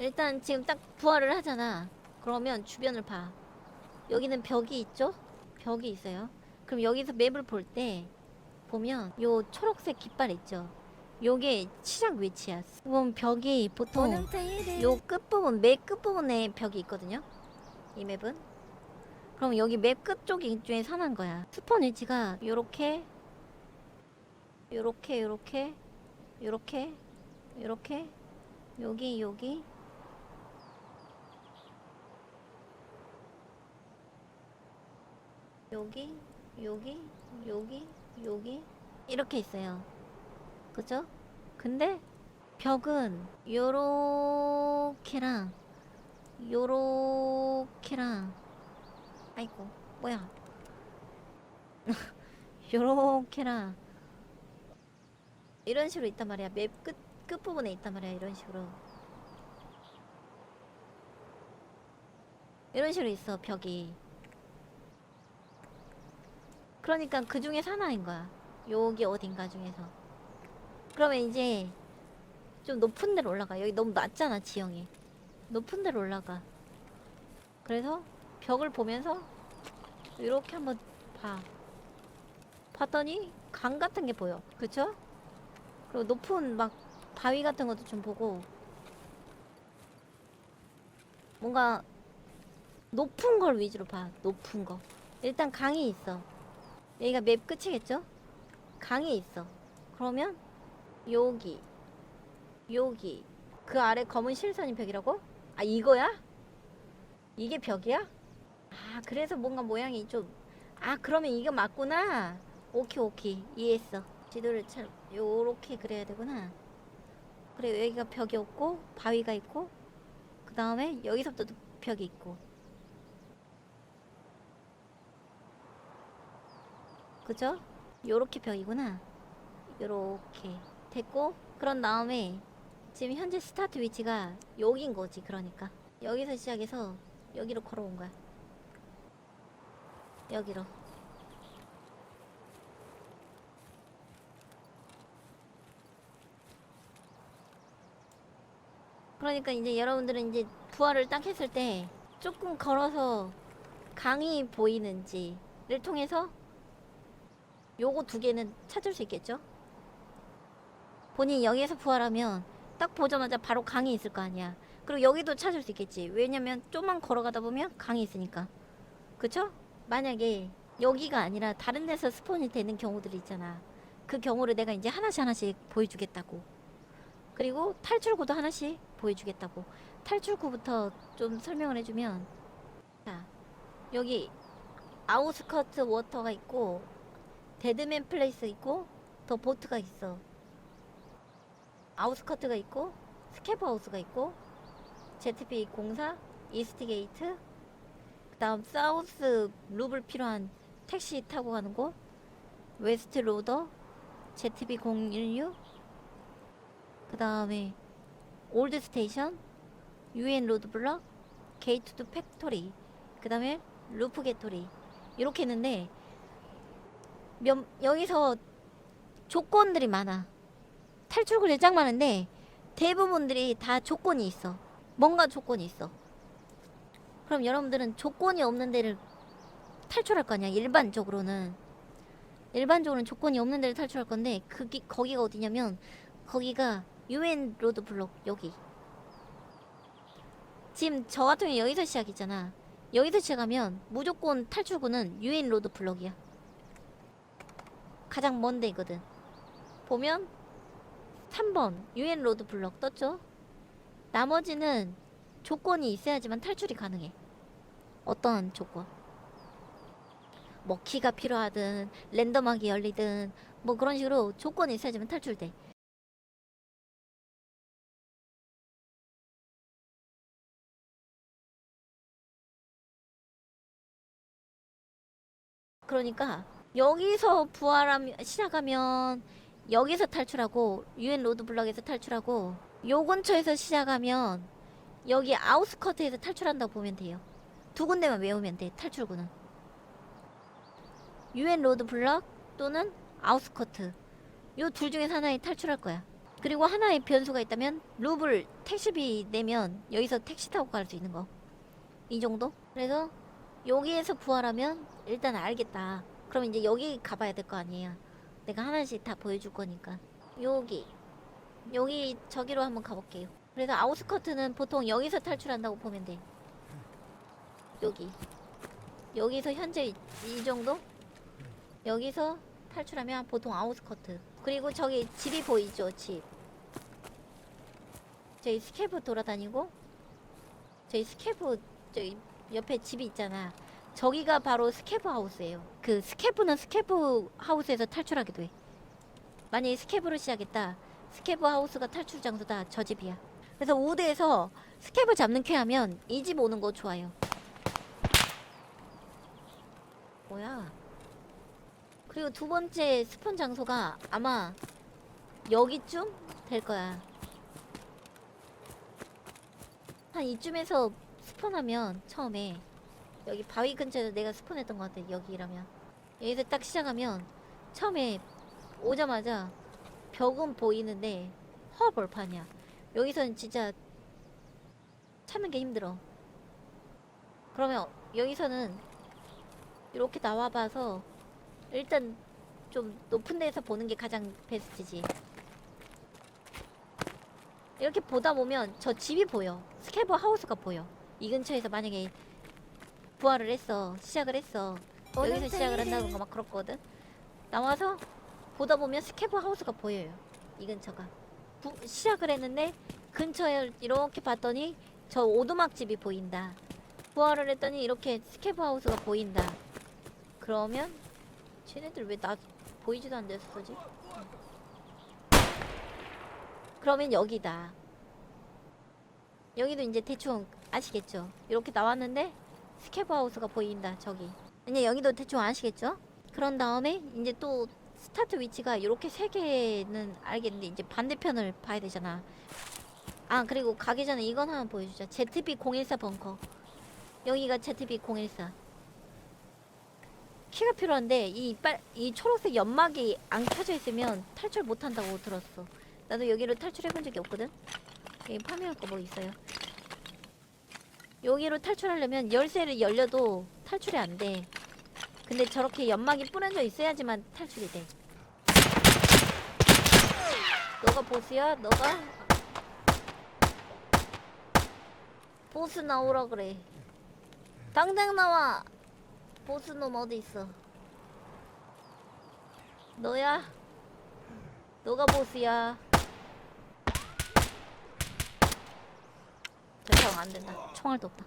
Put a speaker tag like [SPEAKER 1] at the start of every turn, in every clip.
[SPEAKER 1] 일단 지금 딱 부활을 하잖아. 그러면 주변을 봐. 여기는 벽이 있죠? 벽이 있어요. 그럼 여기서 맵을 볼 때 보면 요 초록색 깃발 있죠? 요게 시작 위치야. 그럼 벽이 보통 요 끝부분, 맵 끝부분에 벽이 있거든요. 이 맵은. 그럼 여기 맵 끝쪽이 중에 산한 거야. 스폰 위치가 요렇게 요렇게 요렇게 요렇게 요렇게 여기 여기 여기 여기 여기 여기 이렇게 있어요. 그죠? 근데 벽은 요렇게랑 요렇게랑 아이고 뭐야 요렇게랑 이런 식으로 있단 말이야 맵 끝 끝부분에 있단 말이야 이런 식으로 이런 식으로 있어 벽이 그러니까 그 중에 하나인 거야. 여기 어딘가 중에서. 그러면 이제 좀 높은 데로 올라가. 여기 너무 낮잖아 지형이. 높은 데로 올라가. 그래서 벽을 보면서 이렇게 한번 봐. 봤더니 강 같은 게 보여. 그쵸? 그리고 높은 막 바위 같은 것도 좀 보고. 뭔가 높은 걸 위주로 봐. 높은 거. 일단 강이 있어 여기가 맵 끝이겠죠? 강이 있어 그러면 여기 여기 그 아래 검은 실선이 벽이라고? 아 이거야? 이게 벽이야? 아 그래서 뭔가 모양이 좀 아 그러면 이거 맞구나 오케이 오케이 이해했어 지도를 참 요렇게 그려야 되구나 그래 여기가 벽이 없고 바위가 있고 그 다음에 여기서부터 또 벽이 있고 그죠? 요렇게 벽이구나. 요렇게 됐고 그런 다음에 지금 현재 스타트 위치가 여긴 거지 그러니까. 여기서 시작해서 여기로 걸어온 거야. 여기로. 그러니까 이제 여러분들은 이제 부활을 딱 했을 때 조금 걸어서 강이 보이는지를 통해서 요거 두 개는 찾을 수 있겠죠? 본인이 여기에서 부활하면 딱 보자마자 바로 강이 있을 거 아니야. 그리고 여기도 찾을 수 있겠지. 왜냐면 좀만 걸어가다 보면 강이 있으니까. 그쵸? 만약에 여기가 아니라 다른 데서 스폰이 되는 경우들이 있잖아. 그 경우를 내가 이제 하나씩 하나씩 보여주겠다고. 그리고 탈출구도 하나씩 보여주겠다고. 탈출구부터 좀 설명을 해주면 자 여기 아우스커트 워터가 있고 데드맨 플레이스 있고 더 보트가 있어. 아우스커트가 있고 스캐프 하우스가 있고 ZP 공사 이스트 게이트 그 다음 사우스 룹을 필요한 택시 타고 가는 곳 웨스트 로더 ZP 016 그 다음에 올드 스테이션 UN 로드 블럭 게이트 투 팩토리 그 다음에 루프 게토리 이렇게 있는데 몇, 여기서 조건들이 많아. 탈출구를 짱 많은데 대부분들이 다 조건이 있어. 뭔가 조건이 있어. 그럼 여러분들은 조건이 없는 데를 탈출할 거 아니야. 일반적으로는. 일반적으로는 조건이 없는 데를 탈출할 건데 그기 거기가 어디냐면 거기가 UN 로드 블록 여기. 지금 저 같은 경우 여기서 시작이잖아. 여기서 시작하면 무조건 탈출구는 UN 로드 블록이야. 가장 먼 데거든. 보면 3번 UN 로드 블럭 떴죠? 나머지는 조건이 있어야지만 탈출이 가능해. 어떠한 조건? 뭐 키가 필요하든 랜덤하게 열리든 뭐 그런 식으로 조건이 있어야지만 탈출돼. 그러니까 여기서 부활하면 시작하면 여기서 탈출하고 유엔 로드 블럭에서 탈출하고 요 근처에서 시작하면 여기 아우스커트에서 탈출한다고 보면 돼요. 두 군데만 외우면 돼 탈출구는. 유엔 로드 블럭 또는 아우스커트 요 둘 중에서 하나에 탈출할 거야. 그리고 하나의 변수가 있다면 루블 택시비 내면 여기서 택시 타고 갈 수 있는 거. 이 정도? 그래서 여기에서 부활하면 일단 알겠다. 그럼 이제 여기 가봐야 될 거 아니에요. 내가 하나씩 다 보여줄 거니까. 여기. 여기 저기로 한번 가볼게요. 그래서 아웃스커트는 보통 여기서 탈출한다고 보면 돼. 여기. 여기서 현재 이, 이 정도? 여기서 탈출하면 보통 아웃스커트. 그리고 저기 집이 보이죠, 집. 저기 스케브 돌아다니고 저기 스케브 저기 옆에 집이 있잖아. 저기가 바로 스케브 하우스예요. 그 스케브는 스케브 하우스에서 탈출하게 돼. 만약에 스케브로 시작했다. 스케브 하우스가 탈출 장소다. 저 집이야. 그래서 우드에서 스케브 잡는 캐 하면 이 집 오는 거 좋아요. 뭐야? 그리고 두 번째 스폰 장소가 아마 여기쯤 될 거야. 한 이쯤에서 스폰하면 처음에 여기 바위 근처에서 내가 스폰했던 것 같아. 여기라면 여기서 딱 시작하면 처음에 오자마자 벽은 보이는데 허벌판이야. 여기서는 진짜 찾는 게 힘들어. 그러면 여기서는 이렇게 나와봐서 일단 좀 높은 데서 보는 게 가장 베스트지. 이렇게 보다 보면 저 집이 보여. 스캐버 하우스가 보여. 이 근처에서 만약에 부활을 했어. 시작을 했어. 여기서 시작을 한다던가 막 그렇거든. 나와서 보다 보면 스캐버 하우스가 보여요. 이 근처가. 부, 시작을 했는데 근처에 이렇게 봤더니 저 오두막 집이 보인다. 부활을 했더니 이렇게 스캐버 하우스가 보인다. 그러면 쟤네들 왜 나 보이지도 않는데 쓰지? 그러면 여기다. 여기도 이제 대충 아시겠죠? 이렇게 나왔는데 스캐브 하우스가 보인다 저기. 이제 여기도 대충 아시겠죠? 그런 다음에 이제 또 스타트 위치가 이렇게 세 개는 알겠는데 이제 반대편을 봐야 되잖아. 아 그리고 가기 전에 이건 하나 보여주자. ZB014 벙커. 여기가 ZB014. 키가 필요한데 이 빨 이 초록색 연막이 안 켜져 있으면 탈출 못 한다고 들었어. 나도 여기로 탈출해 본 적이 없거든. 여기 파밍할 거 뭐 있어요? 여기로 탈출하려면 열쇠를 열려도 탈출이 안 돼. 근데 저렇게 연막이 뿌려져 있어야지만 탈출이 돼. 너가 보스야? 너가? 보스 나오라 그래. 당장 나와. 보스 놈 어디 있어? 너야? 너가 보스야. 대상 안 된다. 총알도 없다.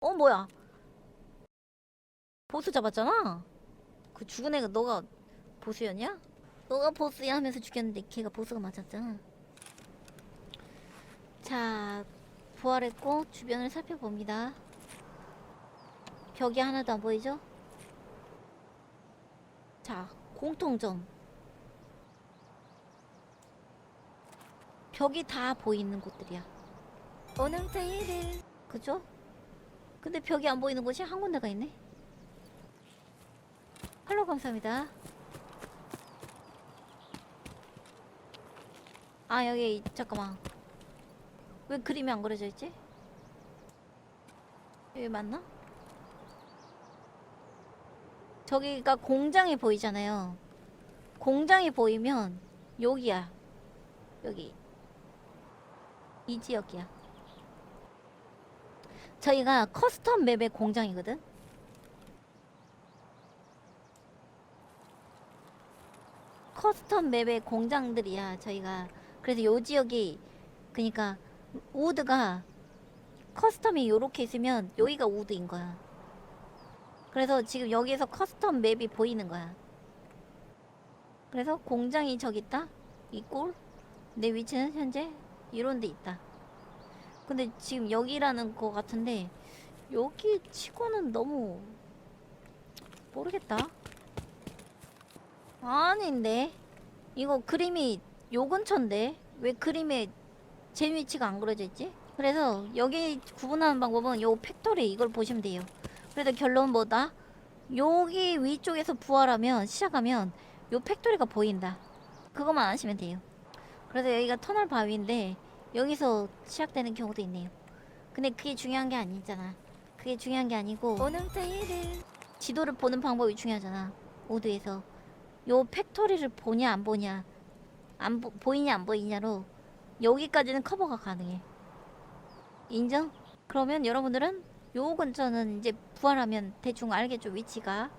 [SPEAKER 1] 어 뭐야? 보스 잡았잖아. 그 죽은 애가 너가 보스였냐? 너가 보스야 하면서 죽였는데 걔가 보스가 맞았잖아. 자, 부활했고 주변을 살펴봅니다. 벽이 하나도 안 보이죠? 자, 공통점. 벽이 다 보이는 곳들이야. 오늘 테이를 그죠? 근데 벽이 안 보이는 곳이 한 군데가 있네. 팔로 감사합니다. 아 여기 잠깐만. 왜 그림이 안 그려져 있지? 여기 맞나? 저기가 공장이 보이잖아요. 공장이 보이면 여기야. 여기. 이 지역이야. 저희가 커스텀 맵의 공장이거든. 커스텀 맵의 공장들이야 저희가. 그래서 요 지역이 그니까 우드가 커스텀이 요렇게 있으면 여기가 우드인 거야. 그래서 지금 여기에서 커스텀 맵이 보이는 거야. 그래서 공장이 저기 있다. 이 꼴. 내 위치는 현재 이런 데 있다. 근데 지금 여기라는 거 같은데 여기 치고는 너무 모르겠다. 아닌데 이거 그림이 요 근처인데 왜 그림에 제 위치가 안 그려져 있지? 그래서 여기 구분하는 방법은 요 팩토리 이걸 보시면 돼요. 그래도 결론은 뭐다? 여기 위쪽에서 부활하면 시작하면 요 팩토리가 보인다. 그것만 아시면 돼요. 그래서 여기가 터널 바위인데 여기서 시작되는 경우도 있네요. 근데 그게 중요한 게 아니잖아. 그게 중요한 게 아니고 지도를 보는 방법이 중요하잖아. 모드에서 요 팩토리를 보냐 안 보냐 안 보, 보이냐 안 보이냐로 여기까지는 커버가 가능해. 인정? 그러면 여러분들은 요 근처는 이제 부활하면 대충 알겠죠 위치가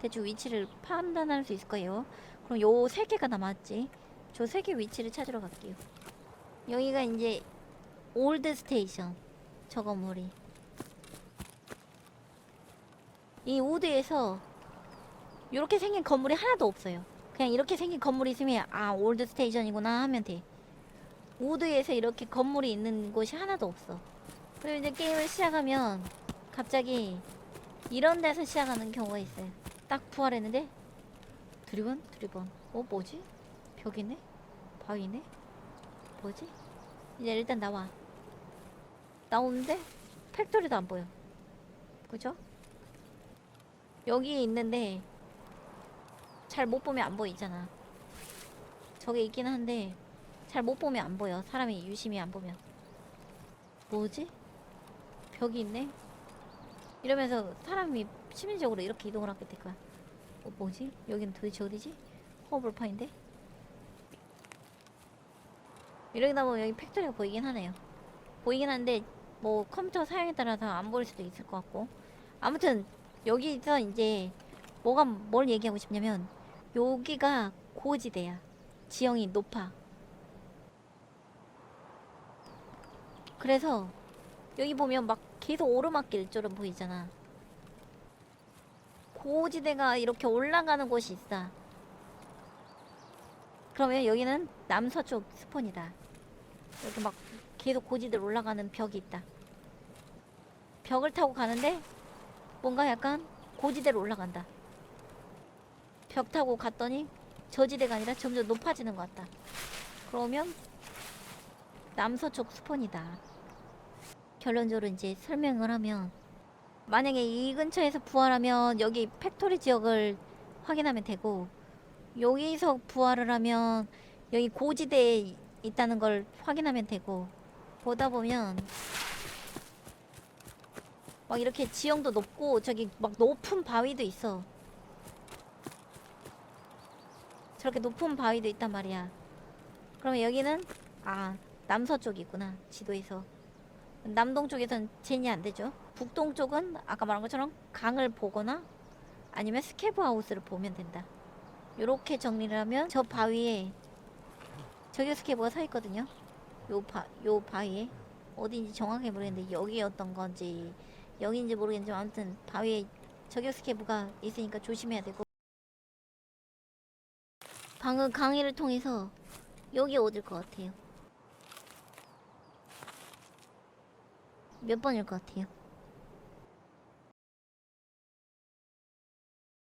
[SPEAKER 1] 대충 위치를 판단할 수 있을 거예요. 그럼 요 세 개가 남았지. 저 세 개 위치를 찾으러 갈게요. 여기가 이제 올드 스테이션 저 건물이 이 우드에서 이렇게 생긴 건물이 하나도 없어요. 그냥 이렇게 생긴 건물이 있으면 아 올드 스테이션이구나 하면 돼. 우드에서 이렇게 건물이 있는 곳이 하나도 없어. 그리고 이제 게임을 시작하면 갑자기 이런 데서 시작하는 경우가 있어요. 딱 부활했는데 드리번 드리번 어 뭐지? 벽이네? 바위네? 뭐지? 이제 일단 나와. 나오는데 팩토리도 안 보여. 그죠? 여기 있는데 잘 못 보면 안 보이잖아. 저게 있긴 한데 잘 못 보면 안 보여. 사람이 유심히 안 보면. 뭐지? 벽이 있네. 이러면서 사람이 심리적으로 이렇게 이동을 하게 될 거야. 어, 뭐지? 여기는 도대체 어디지? 허블판인데? 이러다 보면 여기 팩토리가 보이긴 하네요. 보이긴 한데 뭐 컴퓨터 사양에 따라서 안 보일 수도 있을 것 같고 아무튼 여기서 이제 뭐가 뭘 얘기하고 싶냐면 여기가 고지대야. 지형이 높아. 그래서 여기 보면 막 계속 오르막길처럼 보이잖아. 고지대가 이렇게 올라가는 곳이 있어. 그러면 여기는 남서쪽 스폰이다. 이렇게 막 계속 고지대로 올라가는 벽이 있다. 벽을 타고 가는데 뭔가 약간 고지대로 올라간다. 벽 타고 갔더니 저지대가 아니라 점점 높아지는 것 같다. 그러면 남서쪽 스폰이다. 결론적으로 이제 설명을 하면 만약에 이 근처에서 부활하면 여기 팩토리 지역을 확인하면 되고 여기서 부활을 하면 여기 고지대에 있다는 걸 확인하면 되고 보다 보면 막 이렇게 지형도 높고 저기 막 높은 바위도 있어. 저렇게 높은 바위도 있단 말이야. 그러면 여기는 아 남서쪽이구나 지도에서. 남동쪽에선 제니 안 되죠? 북동쪽은 아까 말한 것처럼 강을 보거나 아니면 스케브 하우스를 보면 된다 요렇게 정리를 하면 저 바위에 저기 스케브가 서 있거든요. 요 바, 요 바위에. 어딘지 정확하게 모르겠는데 여기였던 건지 여기인지 모르겠는데 아무튼 바위에 저격 스케브가 있으니까 조심해야 되고. 방금 강의를 통해서 여기 어딜 것 같아요? 몇 번일 것 같아요